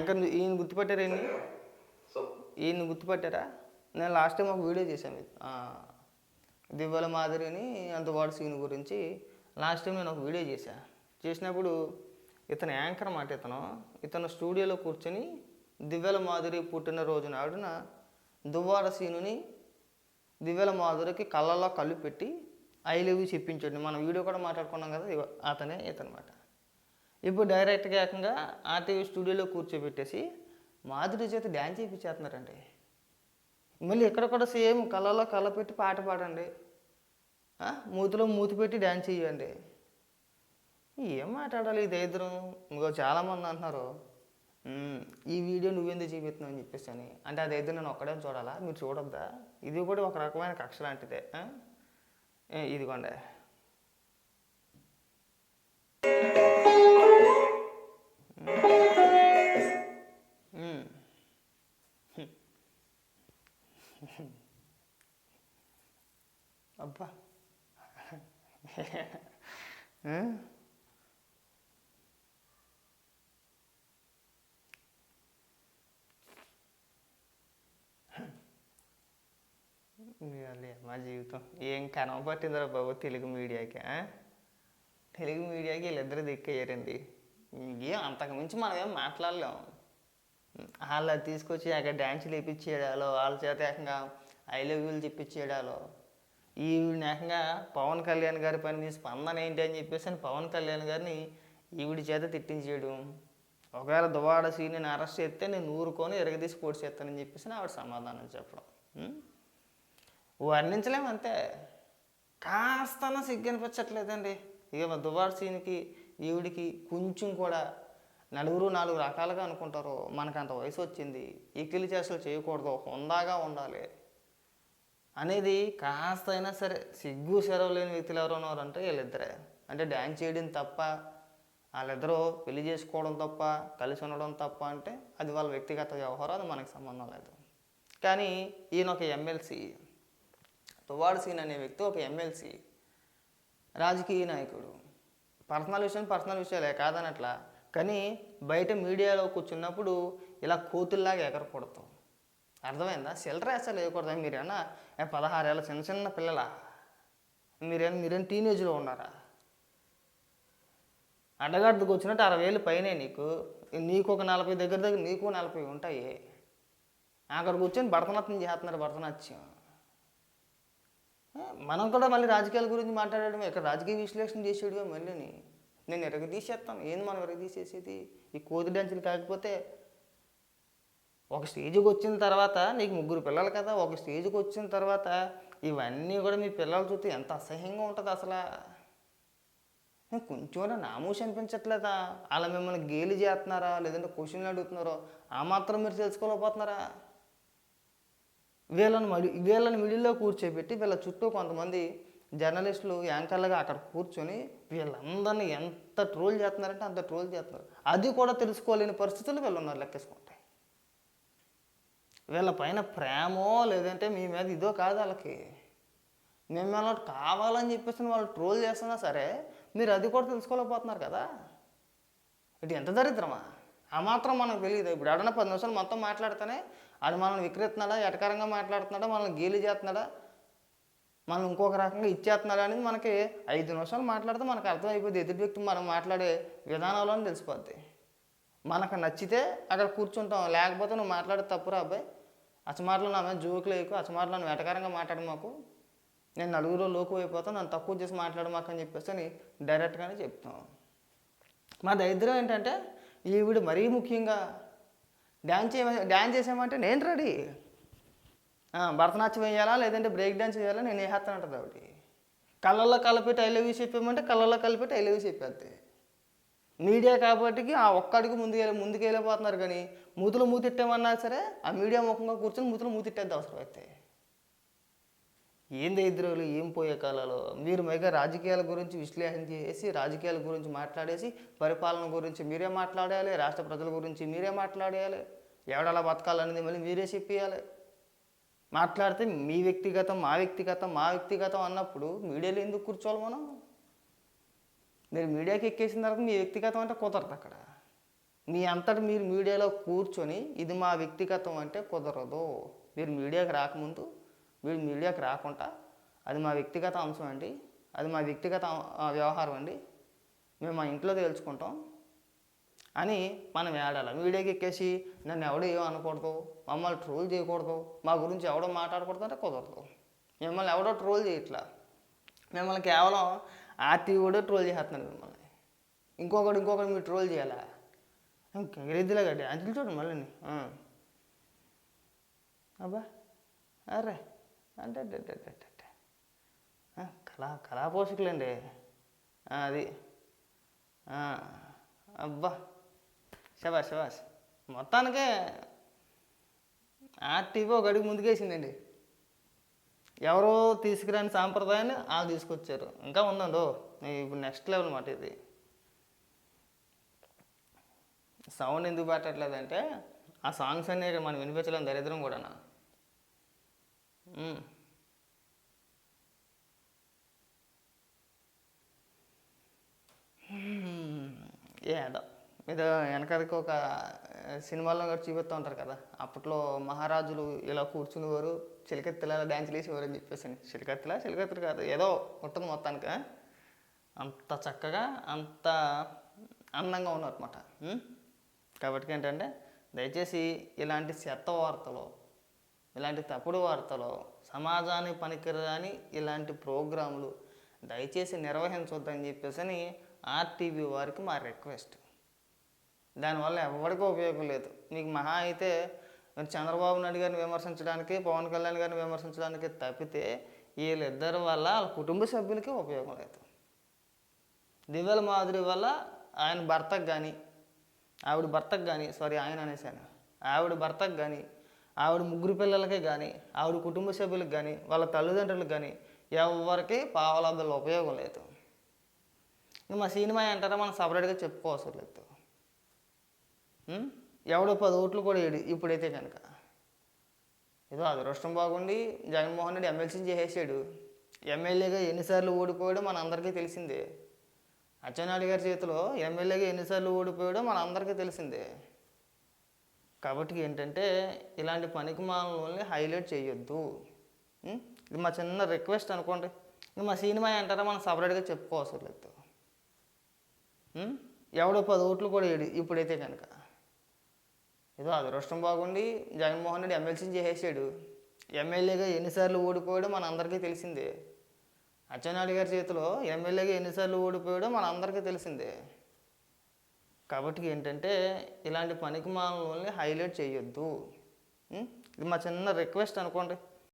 Anchor ఈయన గుర్తుపట్టారా ఈయన్ని ఈయన గుర్తుపట్టారా? నేను లాస్ట్ టైం ఒక వీడియో చేశాను మీకు ఆ, దివ్వల మాదిరిని అంతవాడు సీన్ గురించి. లాస్ట్ టైం నేను ఒక వీడియో చేశా. చేసినప్పుడు ఇతను యాంకర్ మాట ఇతను. ఇతను స్టూడియోలో కూర్చొని దివ్యల మాధురి పుట్టినరోజు నాడున దువ్వాడ సీనుని దివ్యల మాధురికి కళ్ళల్లో కళ్ళు పెట్టి ఐ లవ్ యూ చెప్పించండి. మనం వీడియో కూడా మాట్లాడుకున్నాం కదా అతనే ఇతనమాట ఇప్పుడు డైరెక్ట్గా ఏకంగా ఆర్టీవీ స్టూడియోలో కూర్చోబెట్టేసి మాధురి చేత డ్యాన్స్ చేయించేస్తున్నారండి మళ్ళీ ఇక్కడ కూడా సేమ్ కళ్ళలో కళ్ళ పెట్టి పాట పాడండి. మూతిలో మూతి పెట్టి డ్యాన్స్ చేయండి. ఏం మాట్లాడాలి ఇది ఇద్దరం ఇంకో చాలామంది అంటున్నారు ఈ వీడియో నువ్వెందుకు చూపిస్తున్నావు? అని చెప్పేసి అని. అంటే అది ఇద్దరు నేను ఒక్కడే చూడాలా? మీరు చూడొద్దా? ఇది కూడా ఒక రకమైన కక్ష లాంటిదే. ఇదిగోండి. అబ్బా. మా జీవితం. ఏం కనపట్టిందిరా బాబు తెలుగు మీడియాకి? తెలుగు మీడియాకి వీళ్ళిద్దరు దిక్కయ్యారండి ఏం అంతకు మించి మనం ఏం మాట్లాడలేం. వాళ్ళ తీసుకొచ్చి అక్కడ డ్యాన్సులు వేయించేయడాలో వాళ్ళ చేత ఏకంగా ఐ లవ్ యూలు చెప్పించేయడాలో ఈ ఏకంగా పవన్ కళ్యాణ్ గారి పని స్పందన ఏంటి అని చెప్పేసి అని పవన్ కళ్యాణ్ గారిని ఈవిడి చేత తిట్టించేయడం. ఒకవేళ దువాడ సీని అరెస్ట్ చేస్తే నేను ఊరుకొని ఎరగదీసి పోటీ చేస్తానని చెప్పేసి ఆవిడ సమాధానం చెప్పడం. వర్ణించలేము అంతే. కాస్తన సిగ్గు అనిపించట్లేదండి ఇక దువాడ సీన్కి ఈవిడికి కొంచెం కూడా నలుగురు నాలుగు రకాలుగా అనుకుంటారు. మనకు అంత వయసు వచ్చింది ఎక్కిలి చేసలు చేయకూడదు. హుందాగా ఉండాలి. అనేది కాస్త అయినా సరే సిగ్గు సెరవు లేని వ్యక్తులు ఎవరు ఉన్నారంటే వీళ్ళిద్దరే. అంటే డ్యాన్స్ చేయడం తప్ప వాళ్ళిద్దరూ పెళ్ళి చేసుకోవడం తప్ప కలిసి ఉండడం తప్ప అంటే అది వాళ్ళ వ్యక్తిగత వ్యవహారం. అది మనకు సంబంధం లేదు. కానీ ఈయన ఒక ఎమ్మెల్సీ. తువాడు సీన్ అనే వ్యక్తి ఒక ఎమ్మెల్సీ. రాజకీయ నాయకుడు. పర్సనల్ విషయం పర్సనల్ విషయాలే కాదనట్లా. కానీ బయట మీడియాలో కూర్చున్నప్పుడు ఇలా కోతుల్లాగా ఎగరకూడదు. అర్థమైందా? సిల్లర అసలు వేయకూడదు? మీరేనా పదహారేళ్ళ చిన్న చిన్న పిల్లల? మీరేం మీరేం టీనేజ్లో ఉన్నారా? అడ్డగడ్డకు వచ్చినట్టు అరవై ఏళ్ళు పైనే నీకు. నీకు ఒక నలభై దగ్గర దగ్గర నీకు నలభై ఉంటాయి. అక్కడ కూర్చొని భరతనాట్యం చేస్తున్నారు భరతనాట్యం. మనం కూడా మళ్ళీ రాజకీయాల గురించి మాట్లాడడం ఇక్కడ రాజకీయ విశ్లేషణ చేసేడుగా మళ్ళీని నేను ఎరగ తీసేస్తాను ఏంది మనం ఎరగ తీసేసేది? ఈ కోతి డ్యాన్సులు కాకపోతే ఒక స్టేజ్కి వచ్చిన తర్వాత నీకు ముగ్గురు పిల్లలు కదా ఒక స్టేజ్కి వచ్చిన తర్వాత ఇవన్నీ కూడా మీ పిల్లలు చూస్తే ఎంత అసహ్యంగా ఉంటుంది అసలు. కొంచెం కూడా నామూసి అనిపించట్లేదా? అలా మిమ్మల్ని గేలి చేస్తున్నారా? లేదంటే క్వశ్చన్లు అడుగుతున్నారో? ఆ మాత్రం మీరు తెలుసుకోలేకపోతున్నారా? వీళ్ళని మడి వీళ్ళని మిడిల్లో కూర్చోబెట్టి వీళ్ళ చుట్టూ కొంతమంది జర్నలిస్టులు యాంకర్లుగా అక్కడ కూర్చొని వీళ్ళందరినీ ఎంత ట్రోల్ చేస్తున్నారంటే అంత ట్రోల్ చేస్తున్నారు. అది కూడా తెలుసుకోలేని పరిస్థితులు వీళ్ళు ఉన్నారు లెక్కేసుకుంటే. వీళ్ళ పైన ప్రేమో లేదంటే మీ మీద ఇదో కాదు వాళ్ళకి. మిమ్మల్ని కావాలని చెప్పేసి వాళ్ళు ట్రోల్ చేస్తున్నా సరే మీరు అది కూడా తెలుసుకోలేకపోతున్నారు కదా. ఇటు ఎంత దరిద్రమా? ఆ మాత్రం మనకు తెలియదు. ఇప్పుడు ఎవడన్నా పది నిమిషాలు మొత్తం మాట్లాడితేనే అది మనల్ని విక్రెత్తున్నాడా ఎటకరంగా మాట్లాడుతున్నాడా మనల్ని గేలి చేస్తున్నాడా మనం ఇంకొక రకంగా ఇచ్చేస్తున్నారు అనేది మనకి ఐదు నిమిషాలు మాట్లాడితే మనకు అర్థమైపోద్ది. ఎదుటి వ్యక్తి మనం మాట్లాడే విధానంలోనే తెలిసిపోద్ది. మనకు నచ్చితే అక్కడ కూర్చుంటాం. లేకపోతే నువ్వు మాట్లాడే తప్పురా అబ్బాయి. అసమాటలు నా మీద జోకులు వేయకు. అసమాటలు నన్ను వెటకారంగా మాట్లాడు మాకు. నేను నలుగురు లోకు అయిపోతాను. నన్ను తక్కువ చేసి మాట్లాడు మాకు అని చెప్పేసి అని డైరెక్ట్గానే చెప్తాం. మా దరిద్రం ఏంటంటే ఈవిడ మరీ ముఖ్యంగా డ్యాన్స్ చేయ డ్యాన్స్ చేసామంటే నేను రెడీ. భరతనాట్యం వేయాలా లేదంటే బ్రేక్ డ్యాన్స్ వేయాలా నేను వేసేస్తాను అంటుంది ఒకటి కళ్ళల్లో కలిపి ఐ చెప్పామంటే కళ్ళల్లో కలిపి ఐ లవ్ చెప్పేద్ది. మీడియా కాబట్టి ఆ ఒక్కడికి ముందుకు ముందుకు వెళ్ళిపోతున్నారు కానీ మూతులు మూతిట్టామన్నా సరే ఆ మీడియా ముఖంగా కూర్చొని మూతులు మూతిట్టేది అవసరం అయితే ఏం దరిద్రాలు ఏం పోయే కాలాలు? మీరు మెగా రాజకీయాల గురించి విశ్లేషణ చేసి రాజకీయాల గురించి మాట్లాడేసి పరిపాలన గురించి మీరే మాట్లాడాలి రాష్ట్ర ప్రజల గురించి మీరే మాట్లాడేయాలి. ఎవడలా బతకాలనేది మళ్ళీ మీరే చెప్పేయాలి. మాట్లాడితే మీ వ్యక్తిగతం మా వ్యక్తిగతం మా వ్యక్తిగతం అన్నప్పుడు మీడియాలో ఎందుకు కూర్చోవాలి మనం? మీరు మీడియాకి ఎక్కేసిన తర్వాత మీ వ్యక్తిగతం అంటే కుదరదు అక్కడ. మీ అంతటి మీరు మీడియాలో కూర్చొని ఇది మా వ్యక్తిగతం అంటే కుదరదు. మీరు మీడియాకి రాకముందు మీరు మీడియాకి రాకుండా అది మా వ్యక్తిగత అంశం అండి అది మా వ్యక్తిగత వ్యవహారం అండి మేము మా ఇంట్లో తెలుసుకుంటాం అని మనం ఏడాలి. మీడియాకి ఎక్కేసి నన్ను ఎవడో ఏమో అనకూడదు? మమ్మల్ని ట్రోల్ చేయకూడదు. మా గురించి ఎవడో మాట్లాడకూడదు అంటే కుదరదు. మిమ్మల్ని ఎవడో ట్రోల్ చేయట్లా. మిమ్మల్ని కేవలం ఆర్టీ కూడా ట్రోల్ చేస్తున్నాడు మిమ్మల్ని. ఇంకొకటి ఇంకొకటి మీరు ట్రోల్ చేయాలా? గరిద్దిలా గడ్డి చూడండి మళ్ళీ అబ్బా. అరే. అంటే కళా కళా పోషకులండి అది. అబ్బా. శబాష్ శబాష్ మొత్తానికే ఆర్టీవీ ఒక అడుగు ముందుకేసిందండి. ఎవరో తీసుకురాని సాంప్రదాయాన్ని వాళ్ళు తీసుకొచ్చారు. ఇంకా ఉందండో ఇప్పుడు నెక్స్ట్ లెవెల్ మాట ఇది. సౌండ్ ఎందుకు పెట్టట్లేదంటే ఆ సాంగ్స్ అనేవి మనం వినిపించలేం దరిద్రం కూడా ఏదో. ఇది వెనకదికి ఒక సినిమాల్లో కూడా చూపిస్తూ ఉంటారు కదా. అప్పట్లో మహారాజులు ఇలా కూర్చునేవారు చిలకెత్తిలా డ్యాన్స్ వేసేవారు అని చెప్పేసి చిలకెత్తిలా? చిలకెత్తులు కాదు. ఏదో ఉంటుంది మొత్తానికి. అంత చక్కగా అంత అందంగా ఉన్నారనమాట కాబట్టి ఏంటంటే దయచేసి ఇలాంటి చెత్త వార్తలు ఇలాంటి తప్పుడు వార్తలు సమాజానికి పనికిరాని ఇలాంటి ప్రోగ్రాములు దయచేసి నిర్వహించొద్దని చెప్పేసి ఆర్టీవీ వారికి మా రిక్వెస్ట్. దానివల్ల ఎవరికీ ఉపయోగం లేదు. మీకు మహా అయితే చంద్రబాబు నాయుడు గారిని విమర్శించడానికి పవన్ కళ్యాణ్ గారిని విమర్శించడానికి తప్పితే వీళ్ళిద్దరి వల్ల వాళ్ళ కుటుంబ సభ్యులకి ఉపయోగం లేదు. దివ్యల మాధురి వల్ల ఆయన భర్తకు కానీ ఆవిడ భర్తకు కానీ సారీ ఆయన అనేసాను ఆవిడ భర్తకు కానీ ఆవిడ ముగ్గురు పిల్లలకి కానీ ఆవిడ కుటుంబ సభ్యులకు కానీ వాళ్ళ తల్లిదండ్రులకు కానీ ఎవరికి పావలాభాల ఉపయోగం లేదు. మా సినిమా అంటారా మనం సపరేట్గా చెప్పుకోవసరం లేదు. ఎవడో పది ఓట్లు కూడా ఏడు. ఇప్పుడైతే కనుక ఏదో అదృష్టం బాగుండి జగన్మోహన్ రెడ్డి ఎమ్మెల్సీని చేసేసాడు. ఎమ్మెల్యేగా ఎన్నిసార్లు ఓడిపోయాడో మన అందరికీ తెలిసిందే. అచ్చెన్నాయుడు గారి చేతిలో ఎమ్మెల్యేగా ఎన్నిసార్లు ఓడిపోయాడో మన అందరికీ తెలిసిందే. కాబట్టి ఏంటంటే ఇలాంటి పనికి మాలని హైలైట్ చేయొద్దు. ఇది మా చిన్న రిక్వెస్ట్ అనుకోండి. ఇది మా సినిమా అంటారా? మనం సపరేట్గా చెప్పుకోవసరం లేదు ఎవడో పది ఓట్లు కూడా ఏడు. ఇప్పుడైతే కనుక ఏదో అదృష్టం బాగుండి జగన్మోహన్ రెడ్డి ఎమ్మెల్సీని చేసేసాడు. ఎమ్మెల్యేగా ఎన్నిసార్లు ఓడిపోయాడో మన అందరికీ తెలిసిందే. అచ్చెన్నాయుడు గారి చేతిలో ఎమ్మెల్యేగా ఎన్నిసార్లు ఓడిపోయాడో మన అందరికీ తెలిసిందే. కాబట్టి ఏంటంటే ఇలాంటి పనికి మాలని హైలైట్ చేయొద్దు. ఇది మా చిన్న రిక్వెస్ట్ అనుకోండి.